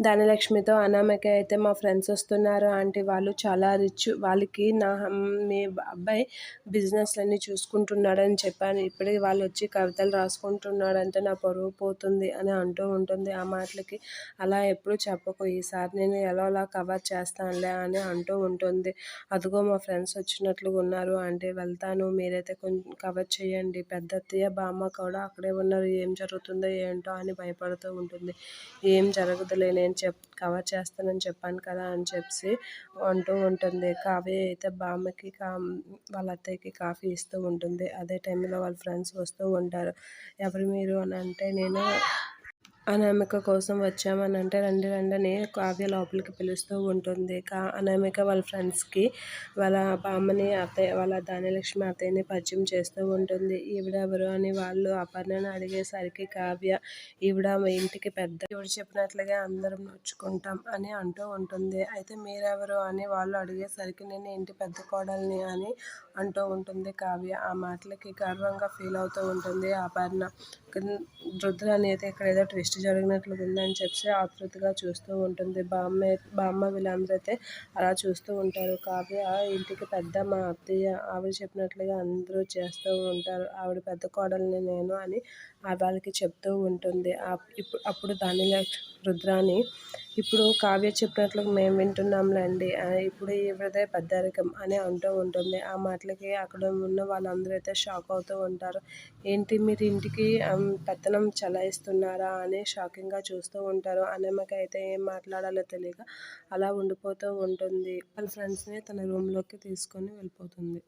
ధనలక్ష్మితో అనామకి అయితే మా ఫ్రెండ్స్ వస్తున్నారు. ఆంటీ వాళ్ళు చాలా రిచ్. వాళ్ళకి నా మీ అబ్బాయి బిజినెస్లన్నీ చూసుకుంటున్నాడని చెప్పాను. ఇప్పటికి వాళ్ళు వచ్చి కవితలు రాసుకుంటున్నాడంటే నా పొరుగు పోతుంది అని అంటూ ఉంటుంది ఆ మాటలకి. అలా ఎప్పుడు చెప్పకు. ఈసారి నేను ఎలా అలా కవర్ చేస్తానులే అని అంటూ ఉంటుంది. అదిగో మా ఫ్రెండ్స్ వచ్చినట్లుగా ఉన్నారు. అంటే వెళ్తాను. మీరైతే కొంచెం కవర్ చేయండి. పెద్ద అత్తయ్య బామ్మ కూడా అక్కడే ఉన్నారు. ఏం జరుగుతుందో ఏంటో అని భయపడుతూ ఉంటుంది. ఏం జరగదులే. నేను చెప్ కవర్ చేస్తానని చెప్పాను కదా అని చెప్పి అంటూ ఉంటుంది. కావ్య అయితే బామ్మకి కా వాళ్ళ అత్తయ్యకి కాఫీ ఇస్తూ ఉంటుంది. అదే టైంలో వాళ్ళ ఫ్రెండ్స్ వస్తూ ఉంటారు. ఎవరు మీరు అని అంటే నేను అనామిక కోసం వచ్చామని అంటే రండి రండి అని కావ్య లోపలికి పిలుస్తూ ఉంటుంది. కా అనామిక వాళ్ళ ఫ్రెండ్స్కి వాళ్ళ బామ్మని అత్తయ్య వాళ్ళ ధాన్యలక్ష్మి అత్తయ్యని పరిచయం చేస్తూ ఉంటుంది. ఈవిడెవరు అని వాళ్ళు అపర్ణను అడిగేసరికి కావ్య ఈవిడ మా ఇంటికి పెద్ద ఈవిడ చెప్పినట్లుగా అందరం నోచుకుంటాం అని అంటూ ఉంటుంది. అయితే మీరెవరు అని వాళ్ళు అడిగేసరికి నేను ఇంటి పెద్ద కోడల్ని అని అంటూ ఉంటుంది కావ్య. ఆ మాటలకి గర్వంగా ఫీల్ అవుతూ ఉంటుంది అపర్ణ. రుద్రాని అయితే ఇక్కడ ఏదో ట్విస్ట్ జరిగినట్లు ఉందని చెప్పి ఆతృతగా చూస్తూ ఉంటుంది. బామ్మ బామ్మ వీళ్ళందరూ అయితే అలా చూస్తూ ఉంటారు. కావ్య ఇంటికి పెద్ద మా అత్తయ్య ఆవిడ చెప్పినట్లుగా అందరూ చేస్తూ ఉంటారు. ఆవిడ పెద్ద కోడల్ని నేను అని ఆ వాళ్ళకి చెప్తూ ఉంటుంది. ఇప్పుడు అప్పుడు దానిలో రుద్రాని ఇప్పుడు కావ్య చెప్పినట్లు మేము వింటున్నాంలేండి ఇప్పుడు ఈ హృదయ పెద్దరికం అని అంటూ ఉంటుంది. ఆ మాటలకి అక్కడ ఉన్న వాళ్ళందరూ అయితే షాక్ అవుతూ ఉంటారు. ఏంటి మీరు ఇంటికి పెత్తనం చలాయిస్తున్నారా అని షాకింగ్గా చూస్తూ ఉంటారు. అనేమకి ఏం మాట్లాడాలో తెలియక అలా ఉండిపోతూ ఉంటుంది. వాళ్ళ ఫ్రెండ్స్ని తన రూమ్లోకి తీసుకొని వెళ్ళిపోతుంది.